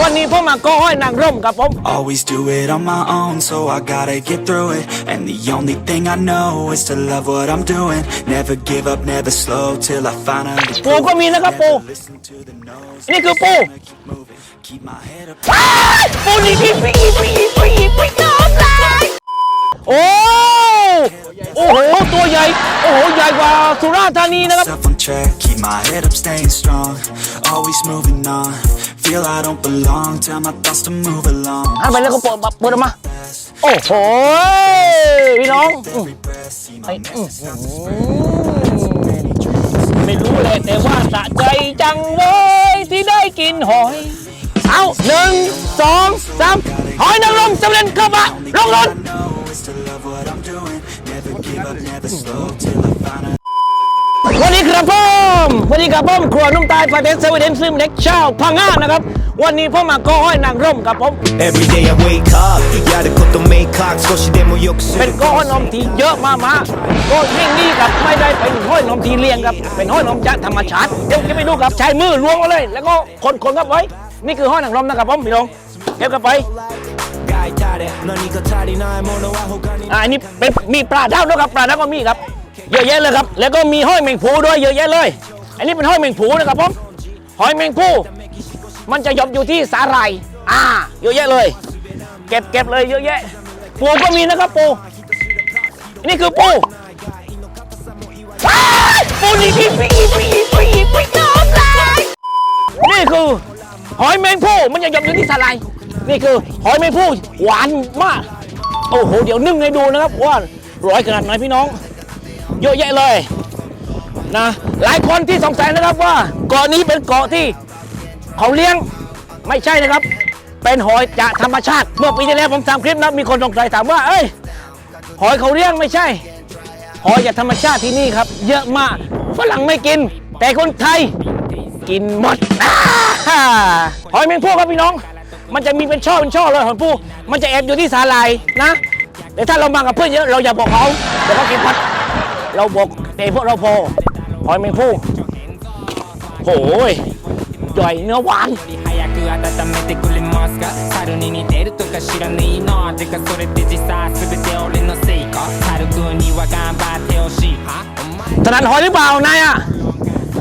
วันนี้ผมมาก็ห้อยนางร่มกับผม Always do it on my own, so I gotta get through it. And the only thing I know is to love what I'm doing. Never give up, never slow till I finally ปูก็มีนะครับปู listen to the no's. นี่คือปู Keep moving, keep my head up. ปูนี่ที่ปีปีปีปีน้องเลยโอ้โอ้โห ตัวใหญ่ โอ้โห ใหญ่กว่าสุราษฎร์ธานีนะครับ Myself on track, keep my head up, staying strong. Always moving on. Feel I don't belong, tell my thoughts to move along. หันไปแล้วก็เปิดมาเปิดออกมา โอ้โห พี่น้องอืม Every breath, see my ไอ้อืม message out the ไม่รู้เลยแต่ว่าสะใจจังเลยที่ได้กินหอย เอาหนึ่งสองสามหอยนางรมสำเร็จเข้ามาลงรถ I know is to love what I'm doing. Never give up, never slow till I finally. วันนี้ครับผมวันนี้ครับผมครัวนุ่มตายปาเตสเซเว่นซึมเล็กเช้าพังงานะครับ วันนี้ผมมาก็ห้อยนางร่มครับผม Every day I wake up やること明確少しでも良くす เป็น る ก้อนนมที่เยอะมากมาก็ยิ่งนี่ครับไม่ได้เป็นห้อยนมที่เลี้ยงครับ เป็นห้อยนมจากธรรมชาติเดี๋ยวจะไปดูครับใช้มือล้วงมาเลย แล้วก็คนคนๆครับไว้ นี่คือห้อยนางรมนะครับผมพี่น้องเก็บกันไป 書いたれ何か足りないものは他に อ่าอันนี้เป็นมีปลาดาวด้วยครับปลาดาวก็มีครับ เยอะแยะเลยครับ แล้วก็มีห้อยแมงผูด้วยเยอะแยะเลย อันนี้เป็นห้อยแมงผูนะครับผมหอยแมงผูมันจะหยบอยู่ที่สาหร่ายอ่า เยอะแยะเลย เก็บเก็บเลยเยอะแยะ ปูก็มีนะครับปูอันนี่คือปูปูนี่ที่ปีปีปีปีน้องเลยนี่คือหอยแมงผูมันจะหยบอยู่ที่สาหร่ายนี่คือหอยแมงผูหวานมาก โอ้โห เดี๋ยวนึ่งให้ดูนะครับว่าร้อยขนาดไหนพี่น้อง เยอะแยะเลยนะหลายคนที่สงสัยนะครับว่าเกาะนี้เป็นเกาะที่เขาเลี้ยงไม่ใช่นะครับ เป็นหอยจากธรรมชาติ เมื่อปีที่แล้วผมทำคลิปนะมีคนสงสัยถามว่า เอ้ยหอยเขาเลี้ยงไม่ใช่ หอยจากธรรมชาติที่นี่ครับ เยอะมากฝรั่งไม่กิน แต่คนไทยกินหมดหอยแมงผู้ครับพี่น้อง มันจะมีเป็นช่อเป็นช่อเลยหอยปูมันจะแอบอยู่ที่สาลายนะแต่ถ้าเรามากับเพื่อนเยอะเราอย่าบอกเขาเดี๋ยวเขากินพัด เราบอกแต่พวกเราพอหอยแมงผู้โอ้ยย่อยเนื้อหวาน 早く温めてくれますか猿に似てるとか知らねえなてかそれって実際全て俺のせいか猿くんには頑張ってほしいはお前 ถนัดหอยหรือเปล่านายอะ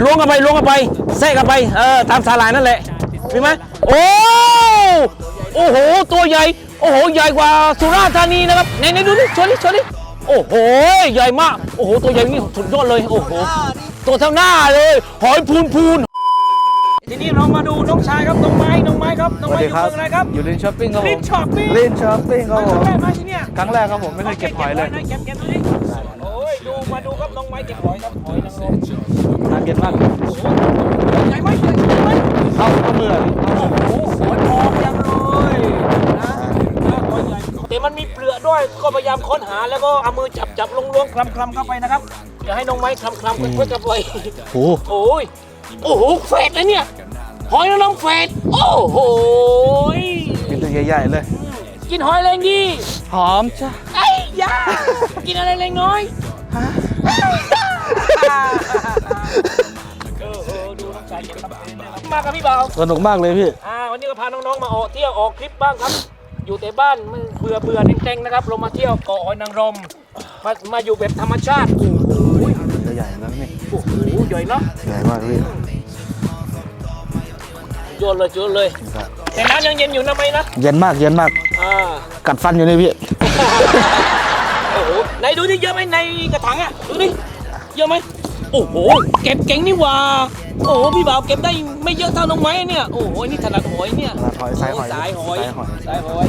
ล้วงกันไปล้วงกันไปแทรกกันไปเออตามสาลายนั่นแหละเห็นไหมโอ้โอ้โหตัวใหญ่โอ้โหใหญ่กว่าสุราษฎร์ธานีนะครับไหนไหนดูดิชวนดิชวนดิ โอ้โห ใหญ่มาก โอ้โห ตัวใหญ่นี่สุดยอดเลย โอ้โห ตัวเท่าหน้าเลย หอยพูนพูนทีนี้เรามาดูน้องชายครับ น้องไม้ น้องไม้ครับ น้องไม้อยู่เมืองอะไรครับ อยู่ลินช้อปปิ้งครับผลิมนช็อปปิ้งลินช้อปปิ้งครับผมครั้งแรกมาที่เนี่ยครั้งแรกครับผมไม่เคยเก็บหอยเลยเก็บเก็บดูดิโอ้ย ดูมาดูครับ น้องไม้เก็บหอยครับหอยนางรมทานเก็บมากใหญ่ไหมใหญ่ไหมเข้าข้อมือโอ้โหหอยทองยังเลยนะหอยใหญ่ แต่มันมีเปลือกด้วย ก็พยายามค้นหาแล้วก็เอามือจับจับลงลงคลำคลำเข้าไปนะครับอย่าให้น้องไม้คลำคลำเพื่อจะปล่อยโอ้โอ้ยโอ้โหเฟดนะเนี่ยหอยนางรมเฟดโอ้โหกินตัวใหญ่ๆเลย กินหอยแรงดีหอมจ้ะไอ้ยากินอะไรแรงน้อยเออเออดูน้องชายเก็บครับมากับพี่เบาสนุกมากเลยพี่อ่าวันนี้ก็พาน้องๆมาออกเที่ยวออกคลิปบ้างครับ อยู่แต่บ้านมัน เบื่อเบื่อเต็งๆนะครับเรามาเที่ยวเกาะหอยนางรมมามาอยู่แบบธรรมชาติโอ้โหตัวใหญ่แล้วนี่โอ้โหใหญ่เนาะใหญ่มากพี่โยนเลยโยนเลยแต่น้ำยังเย็นอยู่นะไหมนะเย็นมากเย็นมากอ่ากัดฟันอยู่นี่พี่โอ้โหไหนดูดิเยอะไหมในกระถางอะดูดิเยอะไหมโอ้โหเก็บเก่งนี่หว่าโอ้โหพี่บ่าวเก็บได้ไม่เยอะเท่าน้องไม้เนี่ยโอ้โหนี่ถนัดหอยเนี่ยถนัดหอยสายหอยสายหอยสายหอย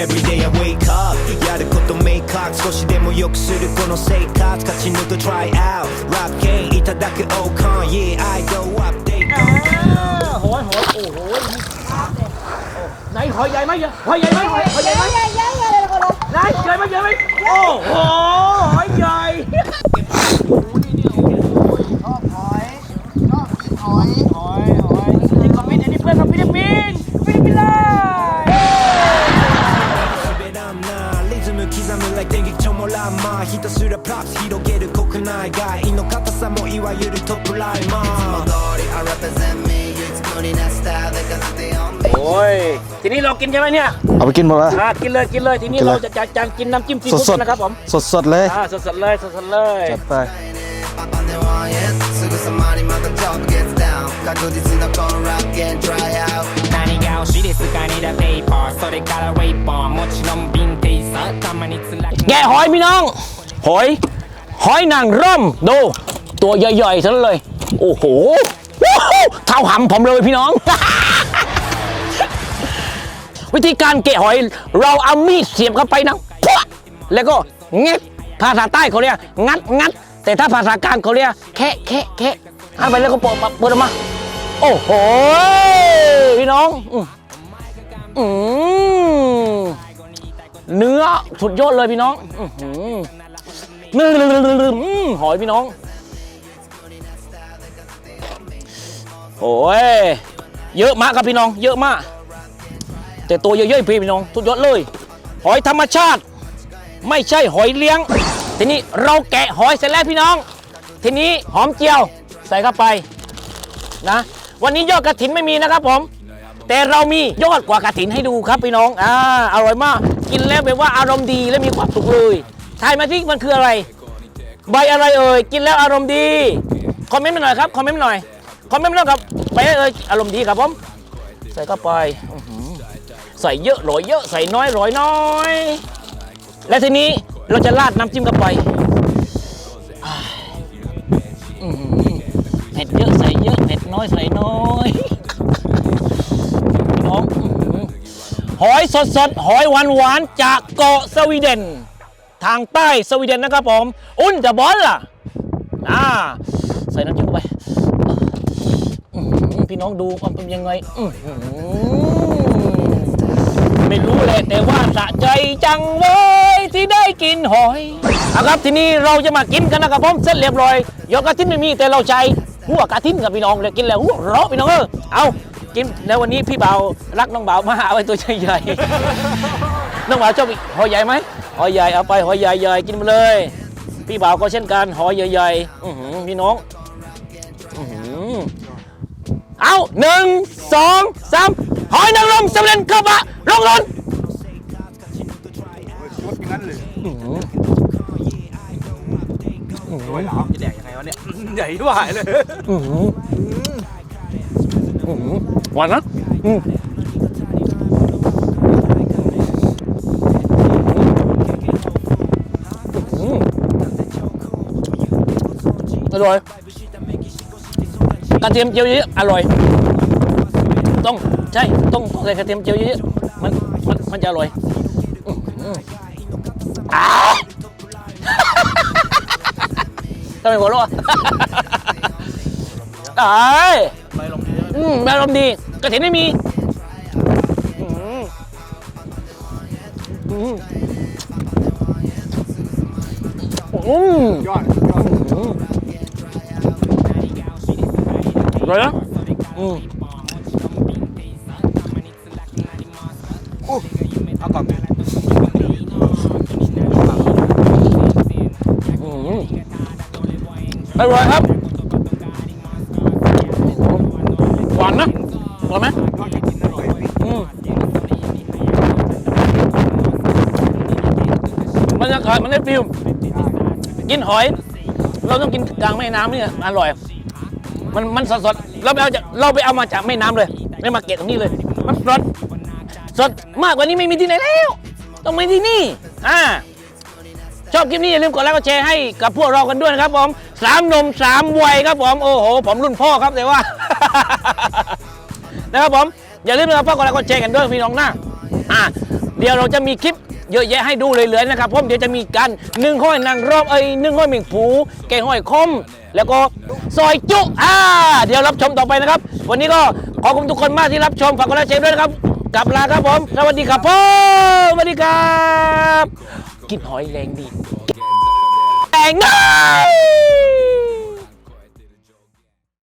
Every day I wake up やること明確少しでも良くするこの生活勝ち抜く try out ラップゲインいただく o c o n Yeah I go up they go หอยหอยโอ้โหไหนหอยใหญ่ไหมเยอะหอยใหญ่ไหมหอยหอยใหญ่ไหมไหนใหญ่ไหมใหญ่ไหมโอ้โหหอยใหญ่ リズム刻む like 電撃ちょもらんまひたすらプラップ広げる国内外の硬さもいわゆるトップライマーいつも通り歩 represent me. It's money, that style, they got the on me. โอ้ย ทีนี้เรากินใช่ไหมเนี่ย เอาไปกินหมดแล้ว อ่ากินเลยกินเลยทีนี้ กินเลย เราจะจัดจานกินน้ำจิ้มซี สด ฟู้ ส ด ด นะครับผม สดสดๆเลย อ่าสดๆเลยสดๆเลย จัดไป I'm on the one, yes. So good, somebody, mother, job gets down. Got good, it's in the car, rock and dry out. 何が欲しいですかにだペーパーそれからウェイパーもちろんヴィン แกะหอยพี่น้อง หอย หอยนางร่มดู ตัวใหญ่ๆทั้งเลย โอ้โหเท้าหำผมเลยพี่น้อง วิธีการแกะหอย เราเอามีดเสียบเข้าไปนะพวแล้วก็เงัดภาษาใต้เขาเรียกงัดงัด แต่ถ้าภาษากลางเขาเรียกแคะแคะแคะเอาไปแล้วก็ปลดปลดออกมา โอ้โห สุดยอดเลยพี่น้องนึ่งอืมหอยพี่น้อง โอ้ย เยอะมากครับพี่น้อง เยอะมาก แต่ตัวเยอะๆพี่พี่น้องทุกยอดเลย หอยธรรมชาติ ไม่ใช่หอยเลี้ยง ทีนี้เราแกะหอยเสร็จแล้วพี่น้อง ทีนี้หอมเจียวใส่เข้าไปนะ วันนี้ยอดกระถินไม่มีนะครับผมแต่เรามียอดกว่ากระถินให้ดูครับพี่น้อง อ่า อร่อยมาก กินแล้วแบบว่าอารมณ์ดีและมีความสุขเลยทายมาที่มันคืออะไร ใบอะไรเอ่ยกินแล้วอารมณ์ดีคอมเมนต์มาหน่อยครับคอมเมนต์มาหน่อยคอมเมนต์มาหน่อยครับใบอะไรเอ่ยอารมณ์ดีครับผมใส่เข้าไปอื้อหือใส่เยอะโรยเยอะใส่น้อยโรยน้อย และทีนี้เราจะราดน้ำจิ้มเข้าไปอ่าอื้อหือเผ็ดเยอะใส่เยอะเผ็ดน้อยใส่น้อย หอยสดสดๆหอยหวานหวานๆจากเกาะสวีเดน ทางใต้สวีเดนนะครับผม อุ่นจะบอลล่ะอ่าใส่น้ำจิ้มเข้าไปพี่น้องดูว่าเป็นยังไงไม่รู้เลยแต่ว่าสะใจจังเว้ยที่ได้กินหอยเอครับทีนี้เราจะมากินกันนะครับผมเสร็จเรียบร้อยยอกกระทินไม่มีแต่เราใช้หัวกระทินกับพี่น้องเลยกินแล้วหัวเราะพี่น้องเออเอา กินแล้ววันนี้พี่เบารักน้องเบามาเอาไว้ตัวใหญ่ๆ น้องหวานชอบอีกหอยใหญ่ไหมหอยใหญ่เอาไปหอยใหญ่ๆกินมาเลย พี่บ่าวก็เช่นกันหอยใหญ่ๆอื้อหือพี่น้องอื้อหือเอาหนึ่งสองสามหอยนางรมสำเร็จกระบะลงหล่นอื้อหือจะแดกยังไงวะเนี่ย ใหญ่ที่หายเลย อื้อหืออื้อ หวานนะอืมอร่อยกระเทียมเจียวเยอะอร่อย ต้องใช่ต้องต้องใส่กระเทียมเจียวเยอะมันมันมันจะอร่อยอื้อหืออ้าทำไมหัวเราะตาย อืมอารมณ์ดีกระเทียมไม่มีอืมอืมอืมยอดอืมอร่อยนะอืมเอาก่องอืมอร่อยครับ หวานไหมอืมบรรยากาศมันได้ฟิลกินหอย เราต้องกินกลางแม่น้ำนี่อร่อย มันมันสดสดๆเราไปเอาจากเราไปเอามาจากแม่น้ำเลยไม่มาเก็บตรงนี้เลย มันสดสดมากกว่านี้ไม่มีที่ไหนแล้ว ต้องมีที่นี่อ่าชอบคลิปนี้อย่าลืมกดไลค์กดแชร์ให้กับพวกเรากันด้วยนะครับผมสามนมสามวัยครับผมโอ้โห ผมรุ่นพ่อครับแต่ว่า นะครับผมอย่าลืมนะครับพ่อกดไลค์กดแชร์กันด้วยพี่น้องนะอ่าเดี๋ยวเราจะมีคลิปเยอะแยะให้ดูเลยๆนะครับผมเดี๋ยวจะมีการนึ่งห้อยนางรอบเอ้ยนึ่งห้อยหม่งผูแกงห้อยคม แล้วก็ซอยจุอ่าเดี๋ยวรับชมต่อไปนะครับ วันนี้ก็ขอบคุณทุกคนมากที่รับชมฝากกดไลค์แชร์ด้วยนะครับกลับลาครับผมสวัสดีครับพ่อสวัสดีครับกินหอยแรงดีแรงน้อย